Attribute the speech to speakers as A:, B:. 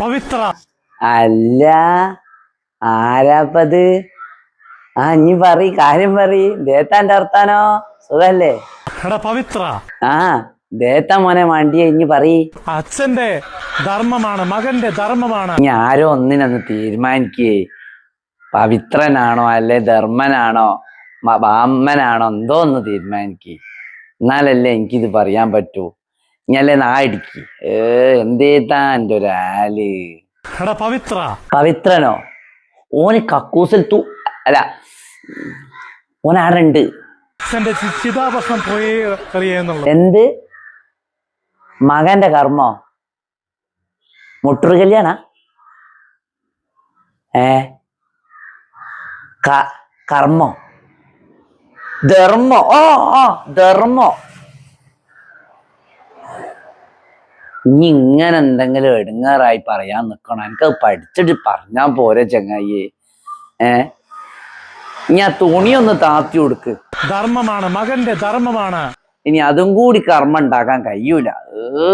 A: പവിത്ര.
B: അല്ല ആരാപ്പത്? ആ ഇനി പറ കാര്യം പറയ്. ദേത്താന്റെ അർത്ഥാനോ സുഖല്ലേ?
A: എടാ പവിത്ര.
B: ആ ദേത്ത മോനെ വണ്ടിയെ ഇനി പറയ്.
A: അച്ഛന്റെ ധർമ്മമാണ് മകന്റെ ധർമ്മമാണ്.
B: ഇനി ആരോ ഒന്നിനൊന്ന് തീരുമാനിക്കേ. പവിത്രനാണോ അല്ലെ ധർമ്മനാണോ? ബാമ്മനാണോ? എന്തോ ഒന്ന് തീരുമാനിക്കേ. എന്നാലല്ലേ എനിക്കിത് പറയാൻ പറ്റൂ. ഇനിയല്ലേ നാടിക്ക് ഏ എന്തേത്താ എന്റെ ഒരു
A: ആൽ പവിത്ര.
B: പവിത്രനോ? ഓന് കക്കൂസിൽ തൂ അല്ല. ഓൻ ആടെ ഉണ്ട്
A: അച്ഛന്റെ ചി- ചിതാഭസ്മം പോയി
B: എന്ത്? മകന്റെ കർമ്മോ? മുട്ടൊരു കല്യാണ? ഏ? കർമ്മോ? ധർമ്മോ? ഓ ഓ ധർമ്മോ. ഇനി ഇങ്ങനെ എന്തെങ്കിലും എടുങ്ങാറായി പറയാൻ നിക്കണം. എനിക്കത് പഠിച്ചിട്ട് പറഞ്ഞാൽ പോരെ ചങ്ങായി ഏ? ഞാൻ തുണിയൊന്ന് താത്തി കൊടുക്ക്
A: ധർമ്മമാണ് മകന്റെ ധർമ്മമാണ്.
B: ഇനി അതും കൂടി കർമ്മ ഉണ്ടാക്കാൻ കഴിയൂല. ഏ?